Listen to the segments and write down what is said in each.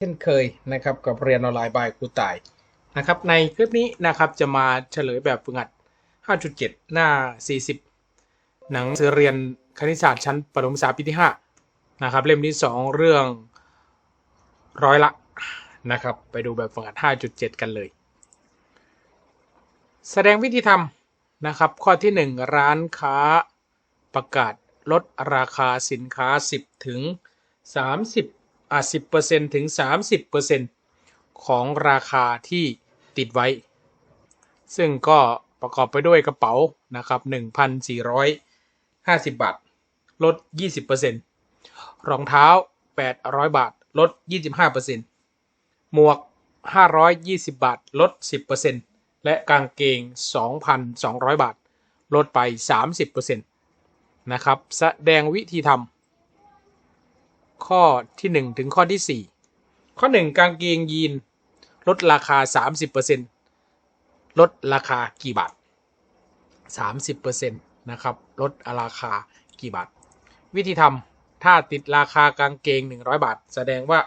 เช่นเคยนะครับกับเรียนออนไลน์บายครูต่ายนะครับในคลิปนี้นะครับจะมาเฉลยแบบฝึกหัด 5.7 หน้า 40 หนังสือเรียนคณิตศาสตร์ชั้นประถมศึกษาปีที่5นะครับเล่มที่ 2 เรื่องร้อยละนะครับไปดูแบบฝึกหัด 5.7 กันเลย แสดงวิธีทำนะครับข้อที่ 1 ร้านค้าประกาศลดราคาสินค้า 10 ถึง 30 อะ10%ถึง 30%ของราคาที่ติดไว้ ซึ่งก็ประกอบไปด้วยกระเป๋านะครับ1,450 บาท ลด 20%รองเท้า 800 บาท ลด 25%หมวก 520 บาท ลด 10%และกางเกง 2,200 บาท ลดไป 30%นะครับ แสดงวิธีทำ ข้อที่1ถึงข้อที่4ข้อ1กางเกงยีน ลดราคา30%ลดราคากี่บาท30%นะครับ ลดราคากี่บาท วิธีทำถ้าติดราคากางเกง100บาท แสดงว่า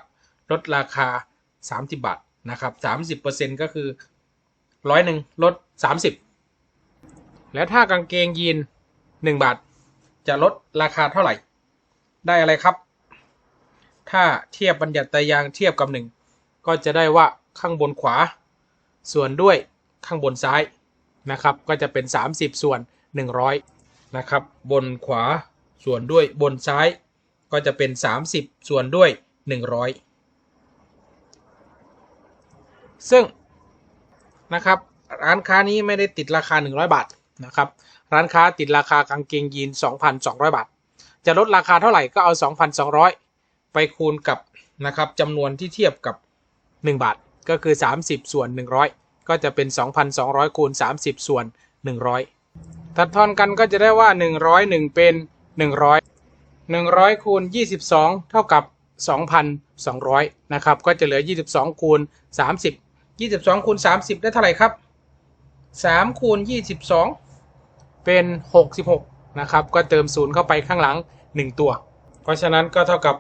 ลดราคา30บาทนะครับ30%ก็คือร้อยหนึ่งลด30แล้วถ้ากางเกงยีน1บาท จะลดราคาเท่าไหร่ ได้อะไรครับ ถ้าเทียบบัญญัติตายางเทียบกับ 1 ก็จะได้ว่าข้างบนขวา ส่วนด้วยข้างบนซ้ายนะครับ ก็จะเป็น 30 ส่วน 100 นะครับ บนขวาส่วนด้วยบนซ้ายก็จะเป็น 30 ส่วนด้วย 100 ซึ่งนะครับร้านค้านี้ไม่ได้ติดราคา 100 บาทนะครับ ร้านค้าติดราคากางเกงยีน 2,200 บาท จะลดราคาเท่าไหร่ก็เอา 2,200 ไปคูณกับนะครับจำนวนที่เทียบกับ 1 บาท ก็คือ 30 ส่วน 100 ก็จะเป็น 2,200 คูณ 30 ส่วน 100 ตัดทอนกันก็จะได้ว่า 101 เป็น 100 100 คูณ 22 เท่ากับ 2,200 นะครับ ก็จะเหลือ 22 คูณ 30 22 คูณ 30 ได้เท่าไหร่ครับ 3 คูณ 22 เป็น 66 นะครับ ก็เติมศูนย์เข้าไปข้างหลัง 1 ตัว เพราะฉะนั้นก็เท่ากับ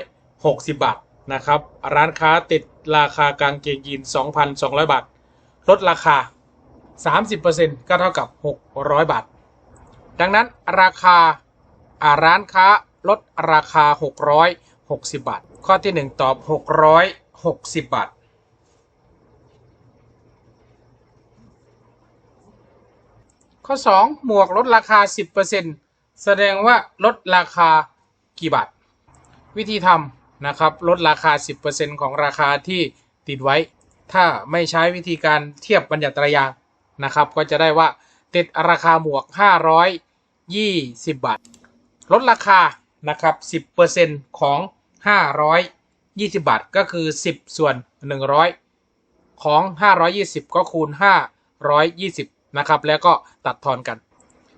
660 บาทนะครับ ร้านค้าติดราคากางเกงยีน 2,200 บาท ลดราคา 30%ก็เท่ากับ 600 บาท ดังนั้นราคาอาร้านค้าลดราคา 660 บาท ข้อที่ 1 ตอบ 660 บาท ข้อ 2 หมวกลดราคา 10%แสดงว่าลดราคา กี่บาท วิธีทำนะครับลดราคา 10%ของราคาที่ติดไว้ ถ้าไม่ใช้วิธีการเทียบบัญญัติตรายางนะครับ ก็จะได้ว่าติดราคาหมวก 520 บาท ลดราคานะครับ 10%ของ 520 บาท ก็คือ 10 ส่วน 100 ของ 520 ก็คูณ 520 นะครับ แล้วก็ตัดทอนกัน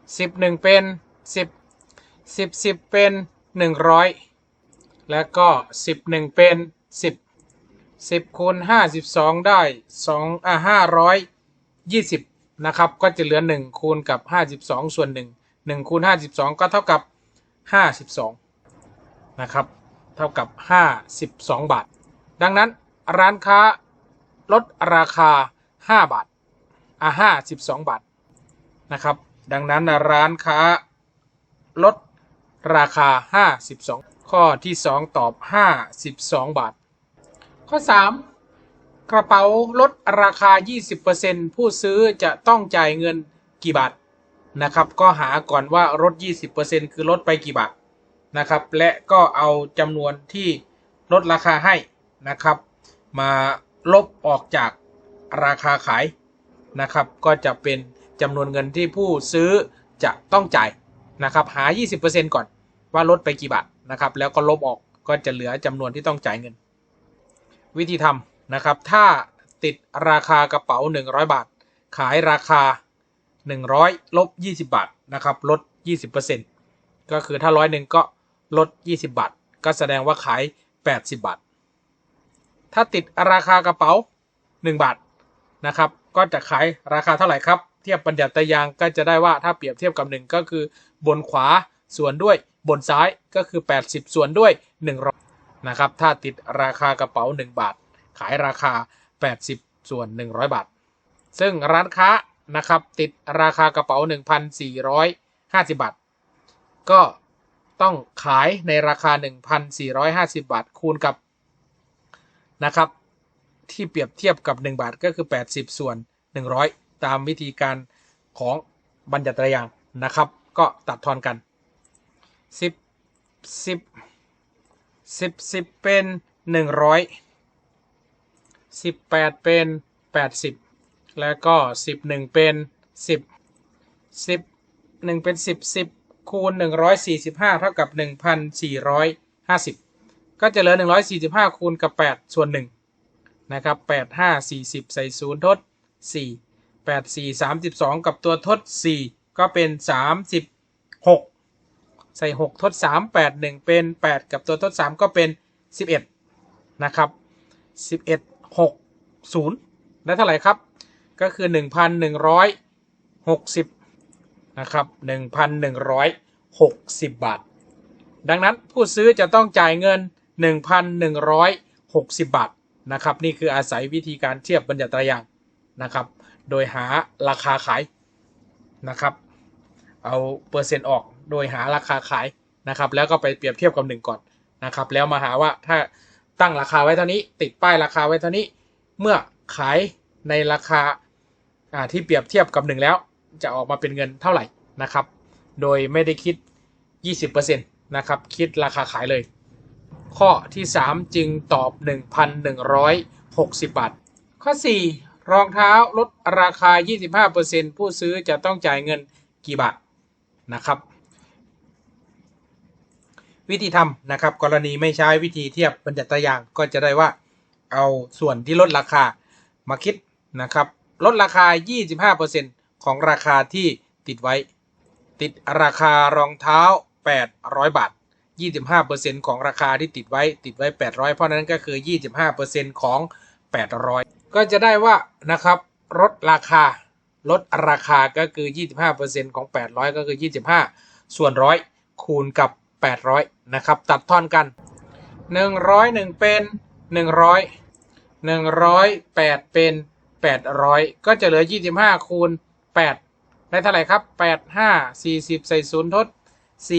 11 เป็น 10 10 10 เป็น 100แล้วก็10 1เป็น10 10คูณ52ได้2อะ520นะครับ ก็จะเหลือ1คูณกับ52ส่วน1 1คูณ52ก็เท่ากับ52นะครับ เท่ากับ52บาท ดังนั้นร้านค้าลดราคา5บาทอะ52บาทนะครับ ดังนั้นร้านค้าลด ราคา 52 ข้อที่ 2 ตอบ 52 บาท ข้อ 3 กระเป๋าลดราคา 20%ผู้ซื้อจะต้องจ่ายเงินกี่บาทนะครับ ก็หาก่อนว่าลด 20%คือลดไปกี่บาทนะครับ และก็เอาจำนวนที่ลดราคาให้นะครับ มาลบออกจากราคาขายนะครับ ก็จะเป็นจำนวนเงินที่ผู้ซื้อจะต้องจ่ายนะครับ หา 20%ก่อน ว่าลดไปกี่บาทนะครับ แล้วก็ลบออกก็จะเหลือจำนวนที่ต้องจ่ายเงิน วิธีทำนะครับ ถ้าติดราคากระเป๋า 100 บาท ขายราคา 100ลบ20 บาทนะครับลด 20%ก็คือถ้าร้อยหนึ่งก็ลด 20 บาท ก็แสดงว่าขาย 80 บาท ถ้าติดราคากระเป๋า 1 บาทนะครับ ก็จะขายราคาเท่าไหร่ครับ เทียบบัญญัติตายางก็จะได้ว่าถ้าเปรียบเทียบกับ 1 ก็คือบนขวา ส่วนด้วยบนซ้ายก็คือ 80 ส่วนด้วย100นะครับ ถ้าติดราคากระเป๋า 1 บาท ขายราคา 80 ส่วน 100 บาท ซึ่งร้านค้านะครับติดราคากระเป๋า 1,450 บาท ก็ต้องขายในราคา 1,450 บาท คูณกับนะครับที่เปรียบเทียบกับ 1 บาทก็คือ 80 ส่วน 100 ตามวิธีการของบัญญัติระยางนะครับ ก็ตัดทอนกัน 10 10 10 10เป็น100 18เป็น80แล้วก็11เป็น10 10 1เป็น10 10คูณ145เท่ากับ1,450ก็จะเหลือ145คูณกับ8ส่วน1นะครับ8 5 40ใส่0ทด4 8 4 32กับตัวทด4ก็เป็น36 ใส่6ทด3 8 1 เป็น 8 กับตัวทด 3 ก็เป็น 11 นะครับ 11 6 0 ได้เท่าไหร่ครับ ก็คือ 1,160 นะครับ 1,160 บาท ดังนั้นผู้ซื้อจะต้องจ่ายเงิน 1,160 บาทนะครับ นี่คืออาศัยวิธีการเทียบบัญญัติระยางนะครับ โดยหาราคาขายนะครับ เอาเปอร์เซ็นต์ออก โดยหาราคาขายนะครับ แล้วก็ไปเปรียบเทียบกับหนึ่งก่อนนะครับ แล้วมาหาว่าถ้าตั้งราคาไว้เท่านี้ ติดป้ายราคาไว้เท่านี้ เมื่อขายในราคาที่เปรียบเทียบกับหนึ่งแล้ว จะออกมาเป็นเงินเท่าไหร่นะครับ โดยไม่ได้คิด 20%นะครับ คิดราคาขายเลย ข้อที่ 3 จึงตอบ 1,160 บาท ข้อ 4 รองเท้าลดราคา 25%ผู้ซื้อจะต้องจ่ายเงินกี่บาทนะครับ วิธีทำนะครับ กรณีไม่ใช้วิธีเทียบบัญญัติยางก็จะได้ว่า เอาส่วนที่ลดราคามาคิดนะครับ ลดราคา 25%ของราคาที่ติดไว้ ติดราคารองเท้า 800 บาท 25%ของราคาที่ติดไว้ติดไว้ 800 เพราะนั้นก็คือ 25%ของ 800 ก็จะได้ว่านะครับลดราคาลดราคาก็คือ 25%ของ 800 ก็คือ 25 ส่วนร้อยคูณกับ 800 นะครับ ตัดทอนกัน 101 เป็น 100 108 เป็น 800 ก็จะเหลือ 25 คูณ 8 ได้เท่าไหร่ครับ 8 5 40 ใส่0ทด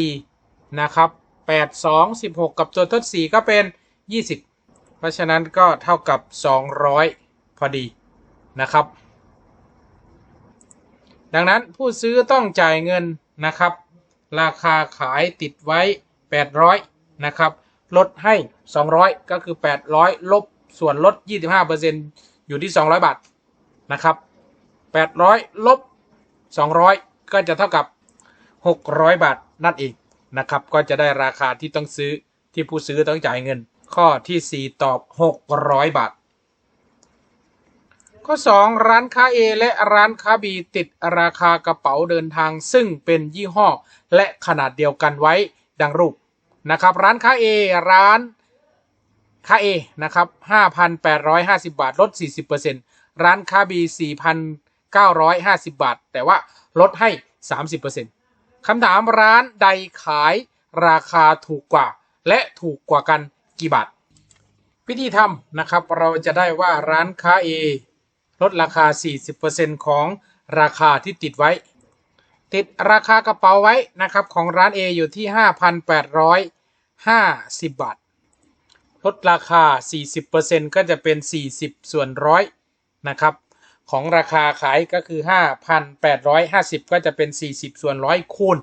4 นะครับ 8 2 16 กับตัวทด 4 ก็เป็น 20 เพราะฉะนั้นก็เท่ากับ 200 พอดีนะครับ ดังนั้นผู้ซื้อต้องจ่ายเงินนะครับ ราคาขายติดไว้ 800 นะครับ ลดให้ 200 ก็คือ 800 ลบส่วนลด 25%อยู่ที่ 200 บาท นะครับ 800 ลบ 200 ก็จะเท่ากับ 600 บาทนั่นเอง นะครับ ก็จะได้ราคาที่ต้องซื้อที่ผู้ซื้อต้องจ่ายเงิน ข้อที่ 4 ตอบ 600 บาท ข้อ 2 ร้านค้า A และร้านค้า B ติดราคากระเป๋าเดินทาง ซึ่งเป็นยี่ห้อและขนาดเดียวกันไว้ดังรูปนะครับ ร้านค้า A ร้านค้า A นะครับ5,850 บาท ลด 40%ร้านค้า B 4,950 บาท แต่ว่าลดให้ 30%คำถามร้านใดขายราคาถูกกว่า และถูกกว่ากันกี่บาทวิธีทำนะครับ เราจะได้ว่าร้านค้า A ลดราคา 40%ของราคาที่ติดไว้ ติดราคากระเป๋าไว้นะครับของร้าน A อยู่ที่ 5,850 บาท ลดราคา 40%ก็จะเป็น 40 ส่วนร้อยนะครับของราคาขายก็คือ 5,850 ก็จะเป็น 40 ส่วนร้อยคูณ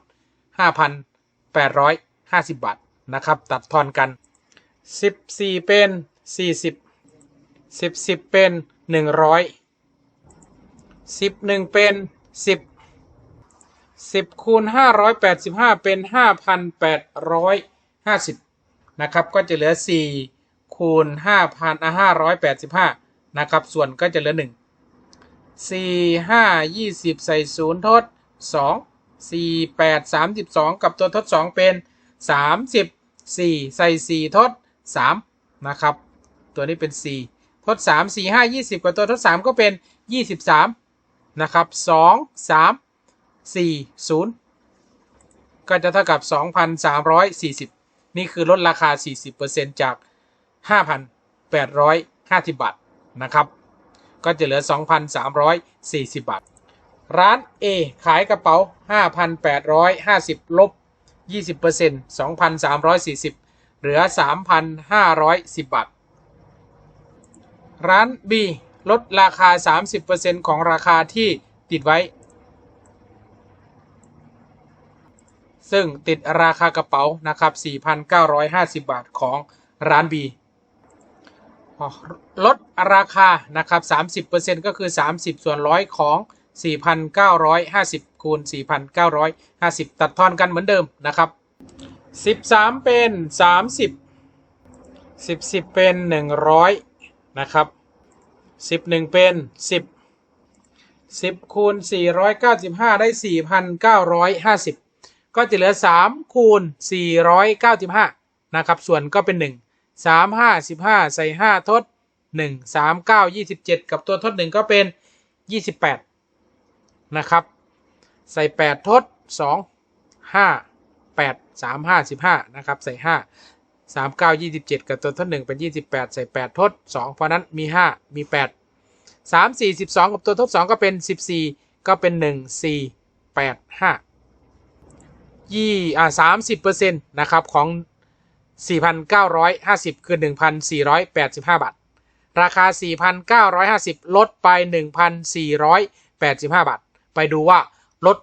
5,850 บาทนะครับ ตัดทอนกัน 14 เป็น 40 10 10 เป็น 100 10 1เป็น10 10คูณ585เป็น5,850นะครับก็จะเหลือ4คูณ5,000อะ585นะครับ ส่วนก็จะเหลือ1 4 5 20ใส่0ทด2 4 8 32กับตัวทด2เป็น34ใส่4ทด3นะครับ ตัวนี้เป็น4ทด3 4 5 20กับตัวทด3ก็เป็น23 นะครับ2 3 4 0ก็จะเท่ากับ 2,340 นี่คือลดราคา 40%จาก 5,850 บาทนะครับ ก็จะเหลือ 2,340 บาท ร้าน A ขายกระเป๋า 5,850 ลบ 20% 2,340 เหลือ 3,510 บาท ร้าน B ลดราคา 30%ของราคาที่ติดไว้ ซึ่งติดราคากระเป๋านะครับ 4,950 บาทของร้าน B ลดราคานะครับ 30%ก็คือ 30 ส่วนร้อยของ 4,950 คูณ 4,950 ตัดทอนกันเหมือนเดิมนะครับ 13 เป็น 30 10 10 เป็น 100 นะครับ 11เป็น10 10คูณ495ได้4,950ก็จะเหลือ3คูณ495นะครับ ส่วนก็เป็น1 3 5 15ใส่5ทด1 3 9 27กับตัวทด1ก็เป็น28นะครับ ใส่8ทด2 5 8 3 5 15นะครับ ใส่ 5 3 9 27กับตัวทด1เป็น28ใส่8ทด2เพราะนั้นมี5มี8 3 4 12กับตัวทด2ก็เป็น14ก็เป็น1 4 8 5ยี่อ่าสามสิบเปอร์เซ็นต์นะครับของ4,950คือ1,485บาท ราคา4,950ลดไป1,485บาท ไปดูว่าลด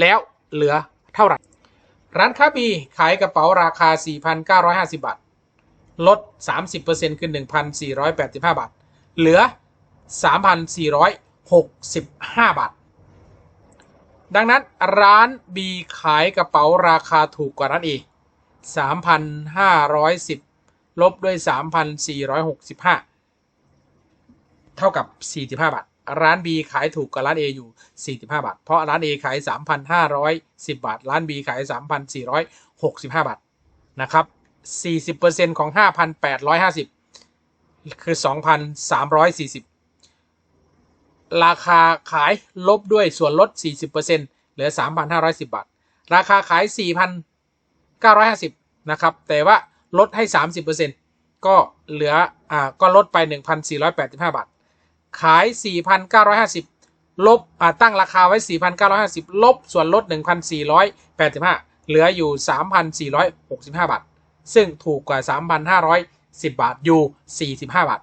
แล้วเหลือเท่าไหร่ ร้านค้าบีขายกระเป๋าราคา 4,950 บาท ลด 30%คือ 1,485 บาท เหลือ 3,465 บาท ดังนั้นร้าน B ขายกระเป๋าราคาถูกกว่าร้าน A 3,510 ลบด้วย 3,465 เท่ากับ 45 บาท ร้าน B ขายถูกกว่าร้าน A อยู่ 45 บาท เพราะร้าน A ขาย 3,510 บาท ร้าน B ขาย 3,465 บาทนะครับ 40%ของ 5,850 คือ 2,340 ราคาขายลบด้วยส่วนลด 40%เหลือ 3,510 บาท ราคาขาย 4,950 นะครับ แต่ว่าลดให้ 30%ก็เหลือ อ่า ก็ลดไป 1,485 บาท ขาย 4,950 ลบตั้งราคาไว้ 4,950 ลบส่วนลด 1,485 เหลืออยู่ 3,465 บาท ซึ่งถูกกว่า 3,510 บาทอยู่ 45 บาท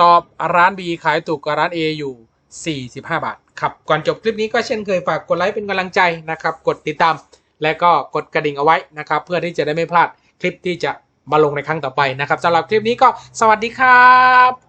ตอบร้าน B ขายถูกกว่าร้าน A อยู่ 45 บาท ครับ ก่อนจบคลิปนี้ก็เช่นเคยฝากกดไลค์เป็นกำลังใจนะครับ กดติดตาม และก็กดกระดิ่งเอาไว้นะครับ เพื่อที่จะได้ไม่พลาดคลิปที่จะมาลงในครั้งต่อไปนะครับสำหรับคลิปนี้ก็สวัสดีครับ